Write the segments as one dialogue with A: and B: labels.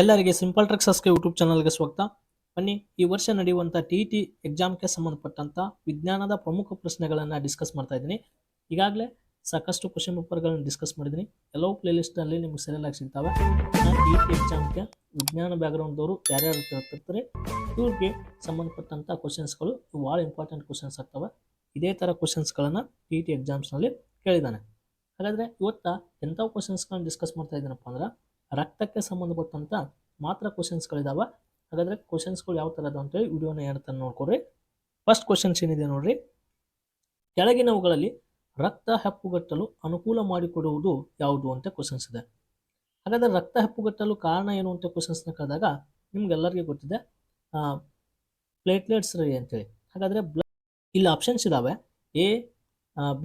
A: ಎಲ್ಲರಿಗೆ simple tricks ಅಸ್ಕೆ YouTube ಚಾನಲ್ಗೆ ಸ್ವಾಗತ. ಬನ್ನಿ, ಈ ವರ್ಷ ನಡೆಯುವಂಥ ಟಿ ಟಿ ಎಕ್ಸಾಮ್ಗೆ ಸಂಬಂಧಪಟ್ಟಂಥ ವಿಜ್ಞಾನದ ಪ್ರಮುಖ ಪ್ರಶ್ನೆಗಳನ್ನು ಡಿಸ್ಕಸ್ ಮಾಡ್ತಾ ಇದ್ದೀನಿ. ಈಗಾಗಲೇ ಸಾಕಷ್ಟು ಕ್ವಶನ್ ಪೇಪರ್ಗಳನ್ನು ಡಿಸ್ಕಸ್ ಮಾಡಿದ್ದೀನಿ. ಎಲ್ಲವೂ ಪ್ಲೇಲಿಸ್ಟಲ್ಲಿ ನಿಮ್ಗೆ ಸರಿಯಾಗಿ ಸಿಗ್ತವೆ. ಟಿ ಟಿ ಎಕ್ಸಾಮ್ಗೆ ವಿಜ್ಞಾನ ಬ್ಯಾಕ್ಗ್ರೌಂಡ್ದವರು ಯಾರ್ಯಾರು ತಿರ್ತಾರೆ ಇವ್ರಿಗೆ ಸಂಬಂಧಪಟ್ಟಂಥ ಕ್ವಶನ್ಸ್ಗಳು ಭಾಳ ಇಂಪಾರ್ಟೆಂಟ್ ಕ್ವಶನ್ಸ್ ಆಗ್ತವೆ. ಇದೇ ಥರ ಕ್ವಶನ್ಸ್ಗಳನ್ನು ಟಿ ಟಿ ಎಕ್ಸಾಮ್ಸ್ನಲ್ಲಿ ಕೇಳಿದ್ದಾನೆ. ಹಾಗಾದರೆ ಇವತ್ತು ಎಂಥ ಕ್ವಶನ್ಸ್ಗಳನ್ನ ಡಿಸ್ಕಸ್ ಮಾಡ್ತಾ ಇದ್ದೀನಪ್ಪ ಅಂದ್ರೆ ರಕ್ತಕ್ಕೆ ಸಂಬಂಧಪಟ್ಟಂಥ ಮಾತ್ರ ಕ್ವಶನ್ಸ್ಗಳಿದ್ದಾವೆ ಹಾಗಾದರೆ ಕ್ವಶನ್ಸ್ಗಳು ಯಾವ ಥರ ಅದಾವ ಅಂತೇಳಿ ವಿಡಿಯೋನ ಏನಂತ ನೋಡ್ಕೊಡ್ರಿ. ಫಸ್ಟ್ ಕ್ವಶನ್ಸ್ ಏನಿದೆ ನೋಡ್ರಿ. ಕೆಳಗಿನವುಗಳಲ್ಲಿ ರಕ್ತ ಹೆಪ್ಪುಗಟ್ಟಲು ಅನುಕೂಲ ಮಾಡಿಕೊಡುವುದು ಯಾವುದು ಅಂತ ಕ್ವಶನ್ಸ್ ಇದೆ. ಹಾಗಾದರೆ ರಕ್ತ ಹೆಪ್ಪುಗಟ್ಟಲು ಕಾರಣ ಏನು ಅಂತ ಕ್ವಶನ್ಸ್ನ ಕೇಳಿದಾಗ ನಿಮ್ಗೆಲ್ಲರಿಗೂ ಗೊತ್ತಿದೆ. ಪ್ಲೇಟ್ಲೆಟ್ಸ್ ರೀ ಅಂತೇಳಿ ಹಾಗಾದರೆ ಬ್ಲಡ್ ಇಲ್ಲಿ ಆಪ್ಷನ್ಸ್ ಇದಾವೆ. A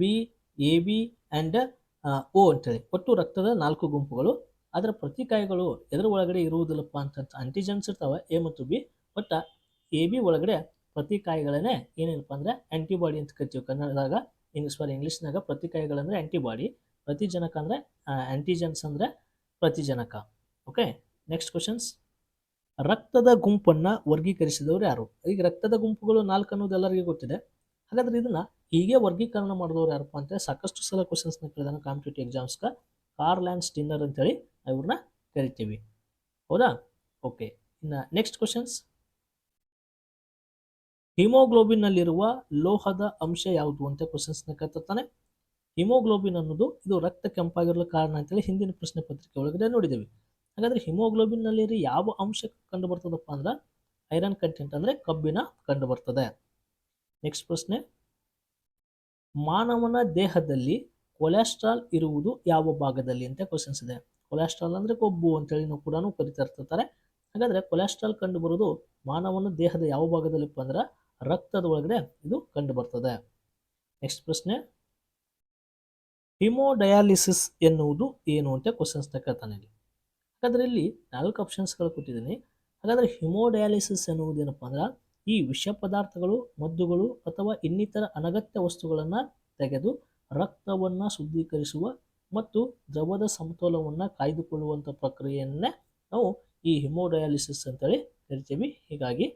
A: B A B and O ಅಂತೇಳಿ ಒಟ್ಟು ರಕ್ತದ ನಾಲ್ಕು ಗುಂಪುಗಳು. ಅದರ ಪ್ರತಿಕಾಯಗಳು ಎದರ ಒಳಗಡೆ ಇರುವುದಿಲ್ಲಪ್ಪ ಅಂತಂತ ಆಂಟಿಜೆನ್ಸ್ ಇರ್ತಾವೆ ಎ ಮತ್ತು ಬಿ ಬಟ್ ಎ ಬಿ ಒಳಗಡೆ ಪ್ರತಿಕಾಯಿಗಳನ್ನೇ ಏನೇನಪ್ಪ ಅಂದರೆ ಆ್ಯಂಟಿಬಾಡಿ ಅಂತ ಕರಿತೀವಿ ಕನ್ನಡದಾಗ ಇಂಗ್ಲಿಷ್ ಸಾರಿ ಇಂಗ್ಲೀಷ್ನಾಗ ಪ್ರತಿಕಾಯಿಗಳಂದರೆ ಆಂಟಿಬಾಡಿ ಪ್ರತಿಜನಕ ಅಂದರೆ ಆ್ಯಂಟಿಜೆನ್ಸ್ ಅಂದರೆ ಪ್ರತಿಜನಕ. ಓಕೆ ನೆಕ್ಸ್ಟ್ ಕ್ವಶನ್ಸ್ ರಕ್ತದ ಗುಂಪನ್ನು ವರ್ಗೀಕರಿಸಿದವರು ಯಾರು? ಈಗ ರಕ್ತದ ಗುಂಪುಗಳು ನಾಲ್ಕು ಅನ್ನೋದು ಎಲ್ಲರಿಗೂ ಗೊತ್ತಿದೆ. ಹಾಗಾದ್ರೆ ಇದನ್ನ ಹೀಗೆ ವರ್ಗೀಕರಣ ಮಾಡಿದವರು ಯಾರಪ್ಪ ಅಂತ ಸಾಕಷ್ಟು ಸಲ ಕ್ವಶನ್ಸ್ನ ಕೇಳಿದಾನೆ ಕಾಂಪಿಟೇಟಿವ್ ಎಕ್ಸಾಮ್ಸ್ಗೆ ಕಾರ್ಲ್ಯಾಂಡ್ ಸ್ಟಿನ್ನರ್ ಅಂತೇಳಿ ಇವ್ರನ್ನ ಕರಿತೀವಿ. ಹೌದಾ? ಓಕೆ, ಇನ್ನು ನೆಕ್ಸ್ಟ್ ಕ್ವಶನ್ಸ್ ಹಿಮೋಗ್ಲೋಬಿನ್ನಲ್ಲಿರುವ ಲೋಹದ ಅಂಶ ಯಾವುದು ಅಂತ ಕ್ವಶನ್ಸ್ನ ಕೇಳ್ತಾನೆ ಹಿಮೋಗ್ಲೋಬಿನ್ ಅನ್ನೋದು ಇದು ರಕ್ತ ಕೆಂಪಾಗಿರಲು ಕಾರಣ ಅಂತೇಳಿ ಹಿಂದಿನ ಪ್ರಶ್ನೆ ಪತ್ರಿಕೆ ಒಳಗಡೆ ನೋಡಿದ್ದೇವೆ. ಹಾಗಾದ್ರೆ ಹಿಮೋಗ್ಲೋಬಿನ್ನಲ್ಲಿ ಯಾವ ಅಂಶ ಕಂಡು ಬರ್ತದಪ್ಪ ಅಂದ್ರೆ ಐರನ್ ಕಂಟೆಂಟ್ ಅಂದ್ರೆ ಕಬ್ಬಿನ ಕಂಡು ಬರ್ತದೆ ನೆಕ್ಸ್ಟ್ ಪ್ರಶ್ನೆ. ಮಾನವನ ದೇಹದಲ್ಲಿ ಕೊಲೆಸ್ಟ್ರಾಲ್ ಇರುವುದು ಯಾವ ಭಾಗದಲ್ಲಿ ಅಂತ ಕ್ವಶನ್ಸ್ ಇದೆ. ಕೊಲೆಸ್ಟ್ರಾಲ್ ಅಂದರೆ ಕೊಬ್ಬು ಅಂತೇಳಿ ಕೂಡ ಕರಿತಾ ಇರ್ತಾರೆ ಹಾಗಾದ್ರೆ ಕೊಲೆಸ್ಟ್ರಾಲ್ ಕಂಡು ಬರೋದು ಮಾನವನ ದೇಹದ ಯಾವ ಭಾಗದಲ್ಲಿಪ್ಪ ಅಂದ್ರೆ ರಕ್ತದ ಒಳಗಡೆ ಇದು ಕಂಡು ಬರ್ತದೆ ನೆಕ್ಸ್ಟ್ ಪ್ರಶ್ನೆ. ಹಿಮೋಡಯಾಲಿಸಿಸ್ ಎನ್ನುವುದು ಏನು ಅಂತ ಕ್ವಶನ್ಸ್ನ ಕೇಳ್ತಾನೆ ಇಲ್ಲಿ. ಹಾಗಾದ್ರೆ ಇಲ್ಲಿ ನಾಲ್ಕು ಆಪ್ಷನ್ಸ್ಗಳು ಕೊಟ್ಟಿದ್ದೀನಿ. ಹಾಗಾದ್ರೆ ಹಿಮೋಡಯಾಲಿಸಿಸ್ ಎನ್ನುವುದು ಏನಪ್ಪ ಅಂದ್ರೆ ಈ ವಿಷ ಪದಾರ್ಥಗಳು, ಮದ್ದುಗಳು ಅಥವಾ ಇನ್ನಿತರ ಅನಗತ್ಯ ವಸ್ತುಗಳನ್ನು ತೆಗೆದು ರಕ್ತವನ್ನು ಶುದ್ಧೀಕರಿಸುವ ಮತ್ತು ದ್ರವದ ಸಮತೋಲವನ್ನು ಕಾಯ್ದುಕೊಳ್ಳುವಂಥ ಪ್ರಕ್ರಿಯೆಯನ್ನೇ ನಾವು ಈ ಹಿಮೋಡಯಾಲಿಸಿಸ್ ಅಂತೇಳಿ ಕರಿತೀವಿ. ಹೀಗಾಗಿ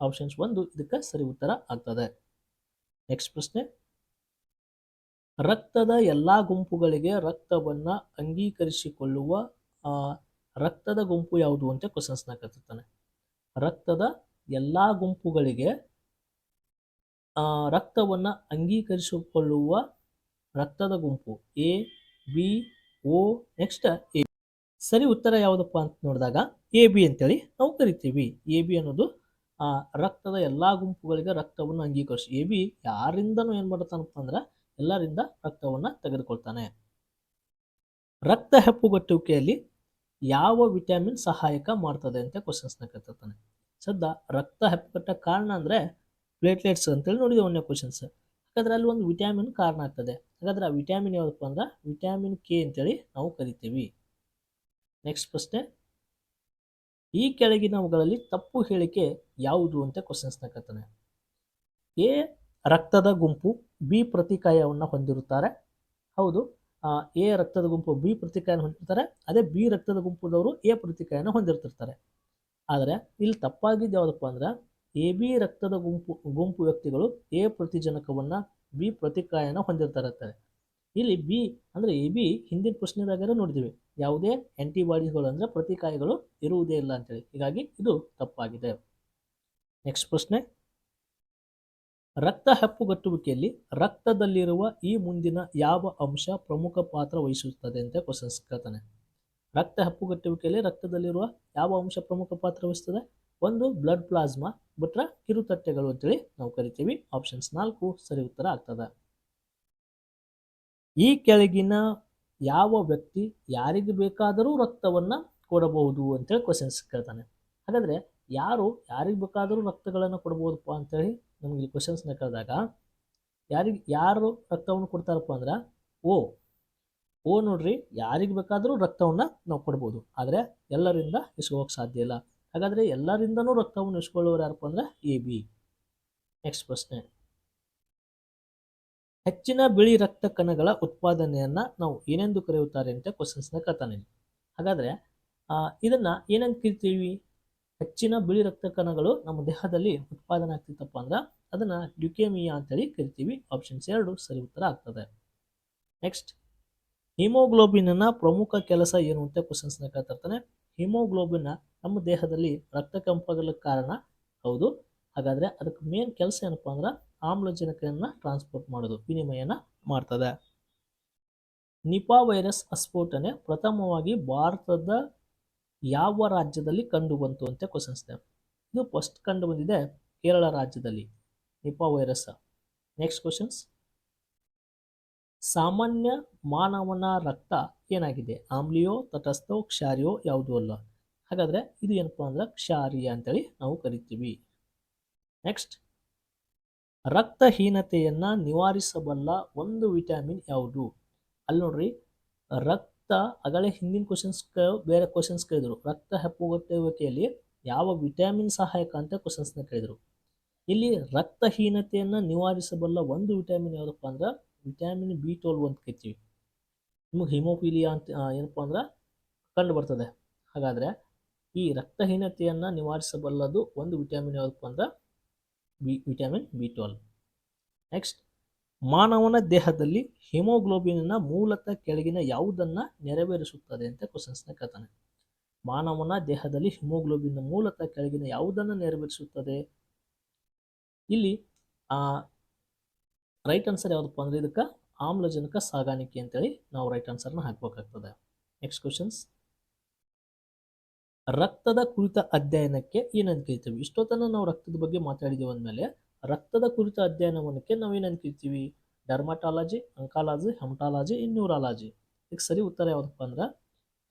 A: ಆಪ್ಷನ್ಸ್ ಒಂದು ಇದಕ್ಕೆ ಸರಿ ಉತ್ತರ ಆಗ್ತದೆ. ನೆಕ್ಸ್ಟ್ ಪ್ರಶ್ನೆ. ರಕ್ತದ ಎಲ್ಲ ಗುಂಪುಗಳಿಗೆ ರಕ್ತವನ್ನು ಅಂಗೀಕರಿಸಿಕೊಳ್ಳುವ ರಕ್ತದ ಗುಂಪು ಯಾವುದು ಅಂತ ಕ್ವಶನ್ಸ್ನ ಕರ್ತಿರ್ತಾನೆ ರಕ್ತದ ಎಲ್ಲ ಗುಂಪುಗಳಿಗೆ ರಕ್ತವನ್ನು ಅಂಗೀಕರಿಸಿಕೊಳ್ಳುವ ರಕ್ತದ ಗುಂಪು A B O next A ಸರಿ, ಉತ್ತರ ಯಾವುದಪ್ಪ ಅಂತ ನೋಡಿದಾಗ ಎ ಬಿ ಅಂತೇಳಿ ನಾವು ಕರಿತೀವಿ. ಎ ಬಿ ಅನ್ನೋದು, ಆ, ರಕ್ತದ ಎಲ್ಲ ಗುಂಪುಗಳಿಗೆ ರಕ್ತವನ್ನು ಅಂಗೀಕರಿಸಿ. ಎ ಬಿ ಯಾರಿಂದನೂ ಏನು ಮಾಡ್ತಾನಪ್ಪ ಅಂದ್ರೆ ಎಲ್ಲರಿಂದ ರಕ್ತವನ್ನು ತೆಗೆದುಕೊಳ್ತಾನೆ. ರಕ್ತ ಹೆಪ್ಪುಗಟ್ಟುವಿಕೆಯಲ್ಲಿ ಯಾವ ವಿಟಮಿನ್ ಸಹಾಯಕ ಮಾಡ್ತದೆ ಅಂತ ಕ್ವಶನ್ಸ್ನ ಕೇಳ್ತಿರ್ತಾನೆ. ಸದ್ಯ ರಕ್ತ ಹೆಪ್ಪುಗಟ್ಟ ಕಾರಣ ಅಂದರೆ ಪ್ಲೇಟ್ಲೆಟ್ಸ್ ಅಂತೇಳಿ ನೋಡಿದೆ ಒಂದೇ ಕ್ವಶನ್ಸ್ ಹಾಗಾದ್ರೆ ಅಲ್ಲಿ ಒಂದು ವಿಟ್ಯಾಮಿನ್ ಕಾರಣ ಆಗ್ತದೆ. ಹಾಗಾದ್ರೆ ಆ ವಿಟ್ಯಾಮಿನ್ ಯಾವುದಪ್ಪ ಅಂದ್ರೆ ವಿಟ್ಯಾಮಿನ್ ಕೆ ಅಂತೇಳಿ ನಾವು ಕರಿತೀವಿ. ನೆಕ್ಸ್ಟ್ ಪ್ರಶ್ನೆ. ಈ ಕೆಳಗಿನವುಗಳಲ್ಲಿ ತಪ್ಪು ಹೇಳಿಕೆ ಯಾವುದು ಅಂತ ಕ್ವಶನ್ಸ್ನ ಕೇಳ್ತಾನೆ. ಎ, ರಕ್ತದ ಗುಂಪು, ಬಿ, ಪ್ರತಿಕಾಯವನ್ನು ಹೊಂದಿರುತ್ತಾರೆ. ಹೌದು. ಎ, ರಕ್ತದ ಗುಂಪು, ಬಿ ಪ್ರತಿಕಾಯನ ಹೊಂದಿರ್ತಾರೆ ಅದೇ ಬಿ, ರಕ್ತದ ಗುಂಪುದವರು ಎ ಪ್ರತಿಕಾಯನ ಹೊಂದಿರ್ತಿರ್ತಾರೆ ಆದರೆ ಇಲ್ಲಿ ತಪ್ಪಾಗಿದ್ದು ಯಾವುದಪ್ಪ ಅಂದ್ರೆ ಎ ಬಿ ರಕ್ತದ ಗುಂಪು ಗುಂಪು ವ್ಯಕ್ತಿಗಳು ಎ ಪ್ರತಿಜನಕವನ್ನು ಬಿ ಪ್ರತಿಕಾಯನ ಹೊಂದಿರ್ತಾರೆ ಇಲ್ಲಿ ಬಿ ಅಂದರೆ ಎ ಬಿ ಹಿಂದಿನ ಪ್ರಶ್ನೆದಾಗ ನೋಡಿದ್ದೀವಿ ಯಾವುದೇ ಆ್ಯಂಟಿಬಾಡೀಸ್ಗಳು ಅಂದರೆ ಪ್ರತಿಕಾಯಗಳು ಇರುವುದೇ ಇಲ್ಲ ಅಂತೇಳಿ. ಹೀಗಾಗಿ ಇದು ತಪ್ಪಾಗಿದೆ. ನೆಕ್ಸ್ಟ್ ಪ್ರಶ್ನೆ. ರಕ್ತ ಹೆಪ್ಪುಗಟ್ಟುವಿಕೆಯಲ್ಲಿ ರಕ್ತದಲ್ಲಿರುವ ಈ ಮುಂದಿನ ಯಾವ ಅಂಶ ಪ್ರಮುಖ ಪಾತ್ರ ವಹಿಸುತ್ತದೆ ಅಂತ ಕ್ವಶನ್ಸ್ ಕೇಳ್ತಾನೆ. ರಕ್ತ ಹೆಪ್ಪುಗಟ್ಟುವಿಕೆಯಲ್ಲಿ ರಕ್ತದಲ್ಲಿರುವ ಯಾವ ಅಂಶ ಪ್ರಮುಖ ಪಾತ್ರ ವಹಿಸ್ತದೆ ಒಂದು ಬ್ಲಡ್ ಪ್ಲಾಸ್ಮಾ ಬಿಟ್ರೆ ಕಿರುತಟ್ಟೆಗಳು ಅಂತೇಳಿ ನಾವು ಕರಿತೀವಿ. ಆಪ್ಷನ್ಸ್ ನಾಲ್ಕು ಸರಿ ಉತ್ತರ ಆಗ್ತದ. ಈ ಕೆಳಗಿನ ಯಾವ ವ್ಯಕ್ತಿ ಯಾರಿಗೆ ಬೇಕಾದರೂ ರಕ್ತವನ್ನು ಕೊಡಬಹುದು ಅಂತೇಳಿ ಕ್ವಶನ್ಸ್ ಕೇಳ್ತಾನೆ. ಹಾಗಾದ್ರೆ ಯಾರು ಯಾರಿಗೆ ಬೇಕಾದರೂ ರಕ್ತಗಳನ್ನು ಕೊಡ್ಬೋದಪ್ಪ ಅಂತೇಳಿ ನಮಗೆ ಇಲ್ಲಿ ಕ್ವಶನ್ಸ್ನ ಕೇಳಿದಾಗ, ಯಾರಿಗೆ ಯಾರು ರಕ್ತವನ್ನು ಕೊಡ್ತಾರಪ್ಪ ಅಂದ್ರೆ, ಓ ಓ ನೋಡ್ರಿ ಯಾರಿಗೆ ಬೇಕಾದರೂ ರಕ್ತವನ್ನು ನಾವು ಕೊಡ್ಬೋದು. ಆದರೆ ಎಲ್ಲರಿಂದ ಇಸ್ಕೋಕ್ ಸಾಧ್ಯ ಇಲ್ಲ. ಹಾಗಾದರೆ ಎಲ್ಲರಿಂದನೂ ರಕ್ತವನ್ನು ಇಸ್ಕೊಳ್ಳೋರು ಯಾರಪ್ಪ ಅಂದರೆ ಎ ಬಿ. ನೆಕ್ಸ್ಟ್ ಪ್ರಶ್ನೆ. ಹೆಚ್ಚಿನ ಬಿಳಿ ರಕ್ತ ಕಣಗಳ ಉತ್ಪಾದನೆಯನ್ನ ನಾವು ಏನೆಂದು ಕರೆಯುತ್ತಾರೆ ಅಂತ ಕ್ವಶನ್ಸ್ನ ಕೇಳ್ತಾನೆ ಹಾಗಾದ್ರೆ ಇದನ್ನು ಏನಂತ ಕರಿತೀವಿ? ಹೆಚ್ಚಿನ ಬಿಳಿ ರಕ್ತ ಕಣಗಳು ನಮ್ಮ ದೇಹದಲ್ಲಿ ಉತ್ಪಾದನೆ ಆಗ್ತಿತ್ತಪ್ಪ ಅಂದ್ರೆ ಅದನ್ನ ಲ್ಯುಕೇಮಿಯಾ ಅಂತೇಳಿ ಕರಿತೀವಿ. ಆಪ್ಷನ್ಸ್ ಎರಡು ಸರಿ ಉತ್ತರ ಆಗ್ತದೆ. ನೆಕ್ಸ್ಟ್ ಹಿಮೋಗ್ಲೋಬಿನ್ನ ಪ್ರಮುಖ ಕೆಲಸ ಏನು ಅಂತ ಕ್ವಶನ್ಸ್ನ ಕೇಳ್ತಿರ್ತಾನೆ ಹಿಮೋಗ್ಲೋಬಿನ್ ನಮ್ಮ ದೇಹದಲ್ಲಿ ರಕ್ತ ಕೆಂಪಾಗಲು ಕಾರಣ. ಹೌದು. ಹಾಗಾದ್ರೆ ಅದಕ್ಕೆ ಮೇನ್ ಕೆಲಸ ಏನಪ್ಪ ಅಂದ್ರೆ ಆಮ್ಲಜನಕವನ್ನು ಟ್ರಾನ್ಸ್ಪೋರ್ಟ್ ಮಾಡೋದು, ವಿನಿಮಯನ ಮಾಡ್ತದೆ. ನಿಪಾ ವೈರಸ್ ಅಸ್ಫೋಟನೆ ಪ್ರಥಮವಾಗಿ ಭಾರತದ ಯಾವ ರಾಜ್ಯದಲ್ಲಿ ಕಂಡು ಬಂತು ಅಂತ ಕ್ವಶನ್ಸ್ ಇದು ಫಸ್ಟ್ ಕಂಡು ಬಂದಿದೆ ಕೇರಳ ರಾಜ್ಯದಲ್ಲಿ, ನಿಪಾ ವೈರಸ್. ನೆಕ್ಸ್ಟ್ ಕ್ವಶನ್ಸ್ ಸಾಮಾನ್ಯ ಮಾನವನ ರಕ್ತ ಏನಾಗಿದೆ? ಆಮ್ಲಿಯೋ, ತಟಸ್ಥೋ, ಕ್ಷಾರಿಯೋ ಯಾವುದೂ ಅಲ್ಲ. ಹಾಗಾದ್ರೆ ಇದು ಏನಪ್ಪಾ ಅಂದ್ರೆ ಕ್ಷಾರಿಯ ಅಂತೇಳಿ ನಾವು ಕರಿತೀವಿ. ನೆಕ್ಸ್ಟ್ ರಕ್ತಹೀನತೆಯನ್ನು ನಿವಾರಿಸಬಲ್ಲ ಒಂದು ವಿಟಮಿನ್ ಯಾವುದು? ಅಲ್ಲಿ ನೋಡ್ರಿ, ರಕ್ತ ಅಗಲೇ ಹಿಂದಿನ ಕ್ವಶನ್ಸ್ ಬೇರೆ ಕ್ವಶನ್ಸ್ ಕೇಳಿದರು. ರಕ್ತ ಹೆಪ್ಪುಗಟ್ಟುವಿಕೆಯಲ್ಲಿ ಯಾವ ವಿಟಮಿನ್ ಸಹಾಯಕ ಅಂತ ಕ್ವಶನ್ಸ್ನ ಕೇಳಿದರು. ಇಲ್ಲಿ ರಕ್ತಹೀನತೆಯನ್ನು ನಿವಾರಿಸಬಲ್ಲ ಒಂದು ವಿಟಮಿನ್ ಯಾವುದಪ್ಪ ಅಂದ್ರೆ ವಿಟಮಿನ್ ಬಿ ಟ್ವೆಲ್ವ್ ಅಂತ ಕರಿತೀವಿ. ನಿಮಗೆ ಹಿಮೋಫಿಲಿಯಾ ಅಂತ ಏನಪ್ಪ ಅಂದ್ರೆ ಕಂಡು ಬರ್ತದೆ. ಹಾಗಾದ್ರೆ ಈ ರಕ್ತಹೀನತೆಯನ್ನು ನಿವಾರಿಸಬಲ್ಲದು ಒಂದು ವಿಟಮಿನ್ ಯಾವುದಪ್ಪ ಅಂದ್ರೆ B, vitamin B twelve next, ಮಾನವನ ದೇಹದಲ್ಲಿ ಹಿಮೋಗ್ಲೋಬಿನ್ನ ಮೂಲತಃ ಕೆಳಗಿನ ಯಾವುದನ್ನ ನೆರವೇರಿಸುತ್ತದೆ ಅಂತ ಕ್ವಶನ್ಸ್ನ ಕೇಳ್ತಾನೆ. ಮಾನವನ ದೇಹದಲ್ಲಿ ಹಿಮೋಗ್ಲೋಬಿನ್ ಮೂಲತಃ ಕೆಳಗಿನ ಯಾವುದನ್ನು ನೆರವೇರಿಸುತ್ತದೆ? ಇಲ್ಲಿ ರೈಟ್ ಆನ್ಸರ್ ಯಾವುದಪ್ಪ ಅಂದ್ರೆ ಇದಕ್ಕೆ ಆಮ್ಲಜನಕ ಸಾಗಾಣಿಕೆ ಅಂತೇಳಿ ನಾವು ರೈಟ್ ಆನ್ಸರ್ನ ಹಾಕ್ಬೇಕಾಗ್ತದೆ. ನೆಕ್ಸ್ಟ್ ಕ್ವಶನ್ಸ್ ರಕ್ತದ ಕುರಿತ ಅಧ್ಯಯನಕ್ಕೆ ಏನಂತ ಕರಿತೀವಿ ಇಷ್ಟೊತ್ತನ ನಾವು ರಕ್ತದ ಬಗ್ಗೆ ಮಾತಾಡಿದ್ದೀವಿ ಅಂದಮೇಲೆ ರಕ್ತದ ಕುರಿತ ಅಧ್ಯಯನವನ್ನಕ್ಕೆ ನಾವು ಏನಂತ ಕರಿತೀವಿ ಡರ್ಮಟಾಲಜಿ ಅಂಕಾಲಜಿ ಹೆಮಟಾಲಜಿ ನ್ಯೂರಾಲಜಿ ಈಗ ಸರಿ ಉತ್ತರ ಯಾವುದಪ್ಪ ಅಂದ್ರೆ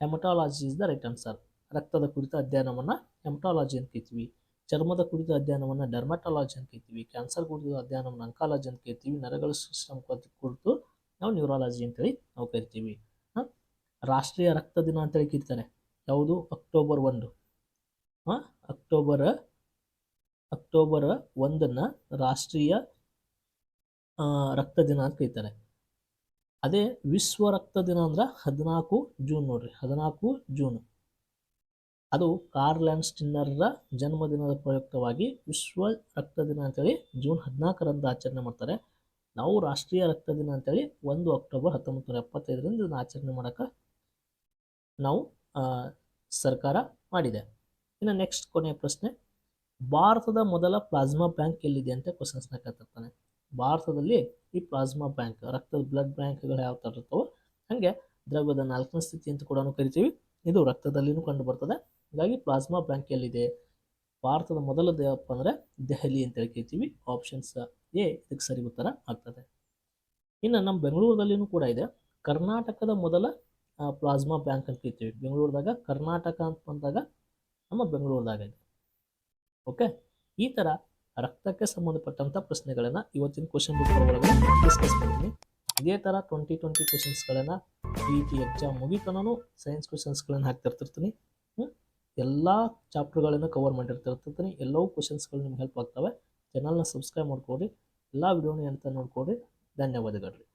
A: haematology is the right answer ರಕ್ತದ ಕುರಿತ ಅಧ್ಯಯನವನ್ನು ಹೆಮಟಾಲಜಿ ಅಂತ ಕರಿತೀವಿ ಚರ್ಮದ ಕುರಿತ ಅಧ್ಯಯನವನ್ನು ಡರ್ಮಟಾಲಜಿ ಅಂತ ಕರಿತೀವಿ ಕ್ಯಾನ್ಸರ್ ಕುರಿತ ಅಧ್ಯಯನವನ್ನು ಅಂಕಾಲಜಿ ಅಂತ ಕರಿತೀವಿ, ನರಗಳ ಸಿಸ್ಟಮ್ ಕುರಿತು ನಾವು ನ್ಯೂರಾಲಜಿ ಅಂತೇಳಿ ನಾವು ಕರಿತೀವಿ. ಹಾಂ? ರಾಷ್ಟ್ರೀಯ ರಕ್ತ ದಿನ ಅಂತೇಳಿ ಕರಿತಾರೆ. ಯಾವುದು? ಅಕ್ಟೋಬರ್ ಒಂದು. ಹಾಂ? ಅಕ್ಟೋಬರ್ ಅಕ್ಟೋಬರ್ ಒಂದನ್ನು ರಾಷ್ಟ್ರೀಯ ರಕ್ತ ದಿನ ಅಂತ ಕರೀತಾರೆ. ಅದೇ ವಿಶ್ವ ರಕ್ತ ದಿನ ಅಂದ್ರೆ ಹದಿನಾಲ್ಕು ಜೂನ್ ನೋಡ್ರಿ, ಹದಿನಾಲ್ಕು ಜೂನ್. ಅದು ಕಾರ್ಲ್ಯಾಂಡ್ ಸ್ಟಿನ್ನರ್ರ ಜನ್ಮದಿನದ ಪ್ರಯುಕ್ತವಾಗಿ ವಿಶ್ವ ರಕ್ತ ದಿನ ಅಂತೇಳಿ ಜೂನ್ ಹದಿನಾಲ್ಕರಂದು ಆಚರಣೆ ಮಾಡ್ತಾರೆ. ನಾವು ರಾಷ್ಟ್ರೀಯ ರಕ್ತ ದಿನ ಅಂತೇಳಿ ಒಂದು ಅಕ್ಟೋಬರ್ ಹತ್ತೊಂಬತ್ತು ನೂರ ಎಪ್ಪತ್ತೈದರಿಂದ ಇದನ್ನು ಆಚರಣೆ ಮಾಡೋಕೆ ನಾವು ಸರ್ಕಾರ ಮಾಡಿದೆ. ಇನ್ನು ನೆಕ್ಸ್ಟ್ ಕೊನೆಯ ಪ್ರಶ್ನೆ, ಭಾರತದ ಮೊದಲ ಪ್ಲಾಸ್ಮಾ ಬ್ಯಾಂಕ್ ಎಲ್ಲಿದೆ ಅಂತ ಕ್ವಶನ್ಸ್ನ ಕೇಳ್ತಿರ್ತಾನೆ. ಭಾರತದಲ್ಲಿ ಈ ಪ್ಲಾಸ್ಮಾ ಬ್ಯಾಂಕ್, ರಕ್ತದ ಬ್ಲಡ್ ಬ್ಯಾಂಕ್ಗಳು ಯಾವ ಥರ ಇರ್ತವೋ, ಹಾಗೆ ದ್ರವ್ಯದ ನಾಲ್ಕನೇ ಸ್ಥಿತಿ ಅಂತ ಕೂಡ ಕರಿತೀವಿ. ಇದು ರಕ್ತದಲ್ಲಿನೂ ಕಂಡು ಬರ್ತದೆ. ಹೀಗಾಗಿ ಪ್ಲಾಸ್ಮಾ ಬ್ಯಾಂಕ್ ಎಲ್ಲಿದೆ? ಭಾರತದ ಮೊದಲ ದೇವಪ್ಪ ಅಂದರೆ ದೆಹಲಿ ಅಂತ ಹೇಳ್ಕೊಳ್ತೀವಿ ಆಪ್ಷನ್ಸ್ ಎ, ಇದಕ್ಕೆ ಸರಿ ಉತ್ತರ ಆಗ್ತದೆ. ಇನ್ನು ನಮ್ಮ ಬೆಂಗಳೂರಲ್ಲಿಯೂ ಕೂಡ ಇದೆ. ಕರ್ನಾಟಕದ ಮೊದಲ ಪ್ಲಾಸ್ಮಾ ಬ್ಯಾಂಕ್ ಅಂತ ಕೇಳ್ತೀವಿ. ಬೆಂಗಳೂರದಾಗ ಕರ್ನಾಟಕ ಅಂತ ಬಂದಾಗ ನಮ್ಮ ಬೆಂಗಳೂರದಾಗ ಇದೆ. ಓಕೆ? ಈ ಥರ ರಕ್ತಕ್ಕೆ ಸಂಬಂಧಪಟ್ಟಂಥ ಪ್ರಶ್ನೆಗಳನ್ನು ಇವತ್ತಿನ ಕ್ವಶನ್ ಪೇಪರ್ ಒಳಗಡೆ ಡಿಸ್ಕಸ್ ಮಾಡ್ತೀನಿ. ಇದೇ ಥರ ಟ್ವೆಂಟಿ ಟ್ವೆಂಟಿ ಕ್ವಶನ್ಸ್ಗಳನ್ನು ಪಿ ಟಿ ಎಕ್ಸಾಮ್ ಮುಗಿತನೂ ಸೈನ್ಸ್ ಕ್ವಶನ್ಸ್ಗಳನ್ನು ಹಾಕ್ತಿರ್ತಿರ್ತೀನಿ? ಎಲ್ಲ ಚಾಪ್ಟರ್ಗಳನ್ನು ಕವರ್ ಮಾಡಿರ್ತಿರ್ತೀನಿ ಎಲ್ಲವೂ ಕ್ವಶನ್ಸ್ಗಳು ನಿಮ್ಗೆ ಹೆಲ್ಪ್ ಆಗ್ತವೆ. ಚಾನಲ್ನ ಸಬ್ಸ್ಕ್ರೈಬ್ ಮಾಡ್ಕೊಡಿ. ಎಲ್ಲ ವಿಡಿಯೋನ ಅಂತ ನೋಡ್ಕೊಡಿ. ಧನ್ಯವಾದಗಳು.